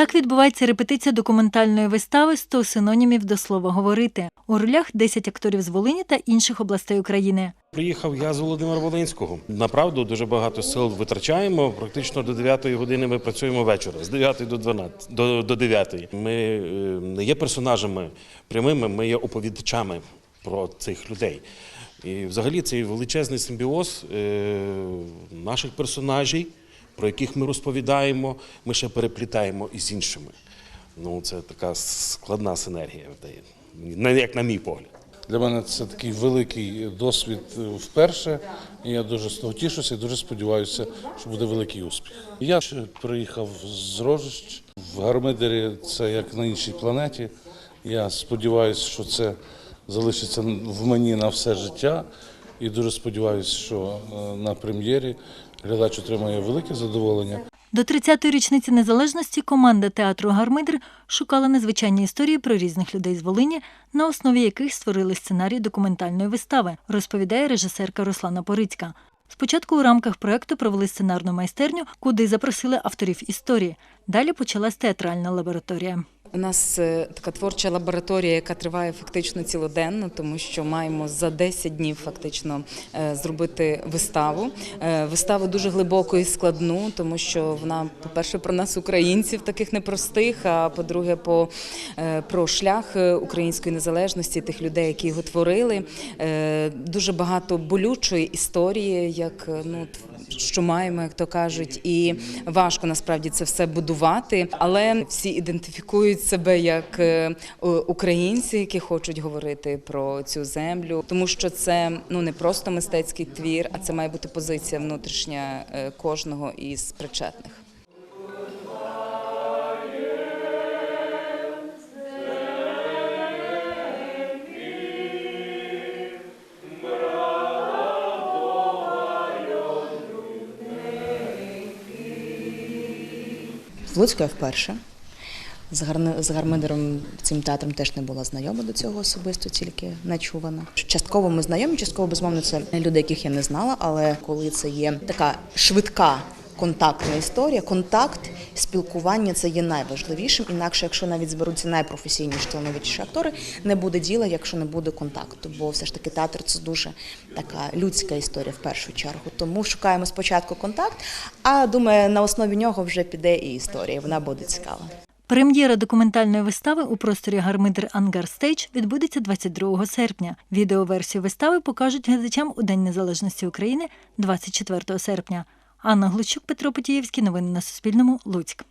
Так відбувається репетиція документальної вистави «100 синонімів до слова говорити. У ролях 10 акторів з Волині та інших областей України. Приїхав я з Володимира Волинського. Направду дуже багато сил витрачаємо. Практично до 9 години ми працюємо вечора, з 9 до 12, до, до 9. Ми е, не є персонажами прямими, ми є оповідачами про цих людей. І взагалі цей величезний симбіоз е, наших персонажів, про яких ми розповідаємо, ми ще переплітаємо із іншими. Ну, це така складна синергія, як на мій погляд. Для мене це такий великий досвід е, вперше. І я дуже з того тішуся і дуже сподіваюся, що буде великий успіх. Я приїхав з Рожищ в Гармидері, це як на іншій планеті. Я сподіваюся, що це залишиться в мені на все життя. І дуже сподіваюся, що е, на прем'єрі глядач отримає велике задоволення. До 30-ї річниці незалежності команда театру Гармидр шукала незвичайні історії про різних людей з Волині, на основі яких створили сценарій документальної вистави, розповідає режисерка Руслана Порицька. Спочатку у рамках проекту провели сценарну майстерню, куди запросили авторів історії. Далі почалась театральна лабораторія. У нас е, така творча лабораторія, яка триває фактично цілоденно, тому що маємо за 10 днів фактично е, зробити виставу. Е, Виставу дуже глибоку і складну, тому що вона, по-перше, про нас, українців, таких непростих. А по-друге, по про шлях української незалежності, тих людей, які його творили. Дуже багато болючої історії, як ну що маємо, як то кажуть, і важко насправді це все будувати, але всі ідентифікують себе як е, українці, які хочуть говорити про цю землю, тому що це ну не просто мистецький твір, а це має бути позиція внутрішня е, кожного із причетних. В Луцьку вперше. З, Гармидером цим театром теж не була знайома до цього особисто, тільки начувана. Частково ми знайомі, частково безумовно це люди, яких я не знала. Але коли це є така швидка контактна історія, контакт, спілкування це є найважливішим. Інакше, якщо навіть зберуться найпрофесійніші талановитіші актори, не буде діла, якщо не буде контакту. Бо все ж таки театр це дуже така людська історія в першу чергу. Тому шукаємо спочатку контакт, а думаю, на основі нього вже піде і історія. Вона буде цікава. Прем'єра документальної вистави у просторі Гармидер Ангар Стейдж відбудеться 22 серпня. Відеоверсію вистави покажуть глядачам у День Незалежності України 24 серпня. Анна Глущук, Петро Потієвський. Новини на Суспільному. Луцьк.